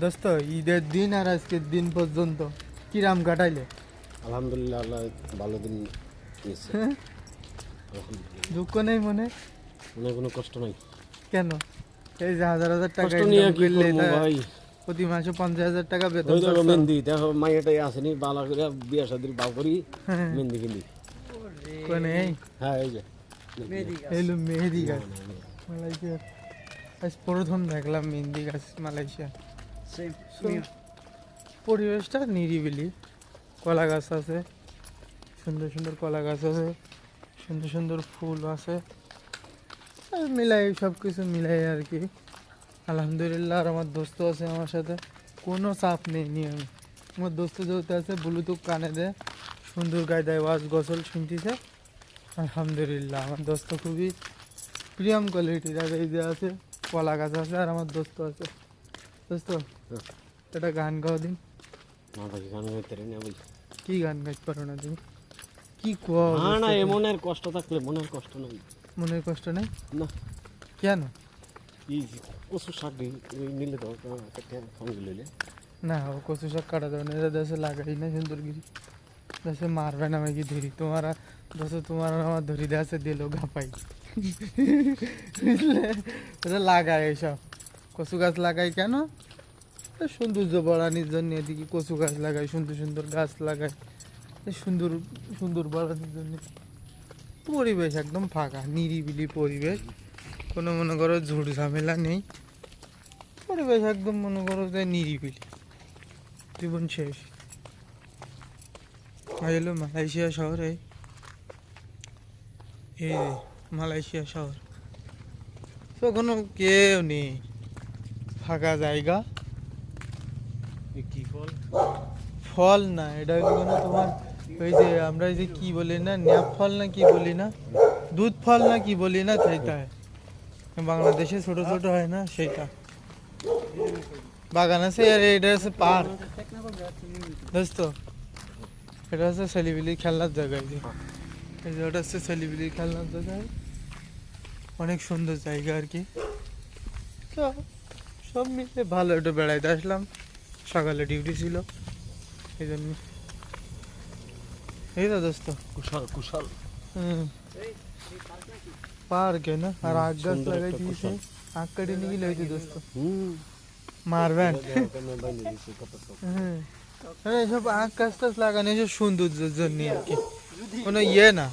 দোস্ত ঈদের দিন আর আজকের দিন পর্যন্ত কিরাম কাটাইলে? আলহামদুলিল্লাহ আল্লাহ ভালো দিন হ্যাঁ? দুঃখ নেই মনে? মনে কোনো কষ্ট নাই। কেন? এই যে হাজার হাজার টাকা কষ্ট নিয়ে কি করব ভাই? প্রতি মাসে পঞ্চাশ হাজার টাকা বেতন। মেহেন্দি দেখো মাইয়াটাই আসেনি বালা করে বিয়া শাদির বাউ করি হ্যাঁ, মেহেন্দি কিনি কোনে এই? হ্যাঁ এই যে। এলো মেহেদি গাছ। মালয়েশিয়া আজ প্রথম দেখলাম মেহেন্দি গাছ মালয়েশিয়া So, পরিবেশটা নিরিবিলি। কলা গাছ আছে সুন্দর সুন্দর কলা গাছ আছে সুন্দর সুন্দর ফুল আছে। মিলাই সব কিছু মিলাই আর কি। আলহামদুলিল্লাহ আর আমার দোস্ত আছে আমার সাথে। কোনো চাপ নেই নিয়ে আমি। আমার দোস্ত যেহেতু আছে ব্লুটুথ কানে দেয় সুন্দর গায়ে দেয় ওয়াজ গসল শুনতেছে। আলহামদুলিল্লাহ আমার দোস্ত খুবই প্রিয়াম কোয়ালিটির আর এই যে আছে কলা গাছ আছে আর আমার দোস্ত আছে। দোস্ত হ্যাঁ। একটা গান গাও দিন। না ভাই গান গাইতে না ভাই। কি গান গাইতে পারো না তুমি? কি কও না না দোস্ত? এমনের কষ্ট থাকলে মনের কষ্ট নাই। মনের কষ্ট নেই? না। কেন? এই কচু শাক নিলে তো সঙ্গে লইলে না ও কচু শাক কাটা দেবে না এটা দেশে লাগাই না সুন্দরগিরি দেশে মারবে না আমাকে ধরি? তোমার দেশে তোমার আমার ধরি দেশে দিল গাপাই লাগায় এইসব কচু গাছ লাগাই কেন? সৌন্দর্য বাড়ানোর জন্য এদিকে কচু গাছ লাগাই, সুন্দর সুন্দর গাছ লাগাই। সুন্দর সুন্দর বাড়ানোর জন্য। পরিবেশ একদম ফাঁকা, নিরিবিলি পরিবেশ। কোনো মনে করো ঝুট ঝামেলা নেই। পরিবেশ একদম মনে করো যে নিরিবিলি। জীবন শেষ। এলো মালয়েশিয়া শহরে। এই মালয়েশিয়া শহর। তো কোনো কেউ নেই। ফাঁকা জায়গা। কি ফল? ফল না এটা কোনো তোমার ওই যে আমরা যে কি বলি না ন্যাপ ফল না কি বলি না? দুধ ফল না কি বলি না সেইটা। বাংলাদেশে ছোট ছোট হয় না সেইটা। বাগান আছে আর এটা আছে পার্ক। দোস্ত এটা হচ্ছে ছেলিবিলি খেলনার জায়গা এই যে। এই যে ওটা হচ্ছে ছেলিবিলি খেলনার জায়গা। অনেক সুন্দর জায়গা আর কি। তো সব মিলে ভালো একটু বেড়াইতে আসলাম। সকালে ডিউটি ছিল এই জন্য এই তো দোস্ত। কুশাল কুশাল। হুম। পার্কে না? আর আগ গাছ লাগাই দিয়েছে আগ কেটে নিয়ে গেলে হয়েছে দোস্ত। হুম। মারবেন হ্যাঁ আরে এসব আখ গাছ টাছ লাগানো এসব সৌন্দর্যের জন্য আর কি। কোনো ইয়ে না।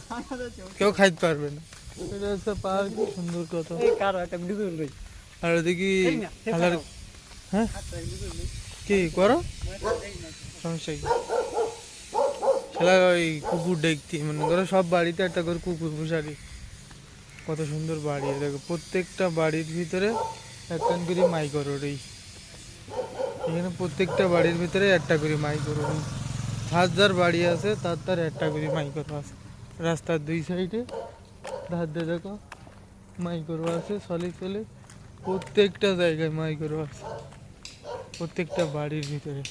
কেউ খাইতে পারবে না। এটা হচ্ছে পার্ক সুন্দর কত। আর ওদিকে হালার হ্যাঁ? কি করো? সমস্যা কি? খেলা ওই কুকুর দেখতে মনে করো সব বাড়িতে একটা করে কুকুর পোষারি কত সুন্দর বাড়ি দেখো প্রত্যেকটা বাড়ির ভিতরে একটা করে মাই করো রে এখানে প্রত্যেকটা বাড়ির ভিতরে একটা করে মাই করো হাজার বাড়ি আছে তার তার একটা করে মাই করো আছে। রাস্তার দুই সাইডে ধার দিয়ে দেখো মাই করো আছে চলে চলে প্রত্যেকটা জায়গায় মাইক্রো আছে প্রত্যেকটা বাড়ির ভিতরে।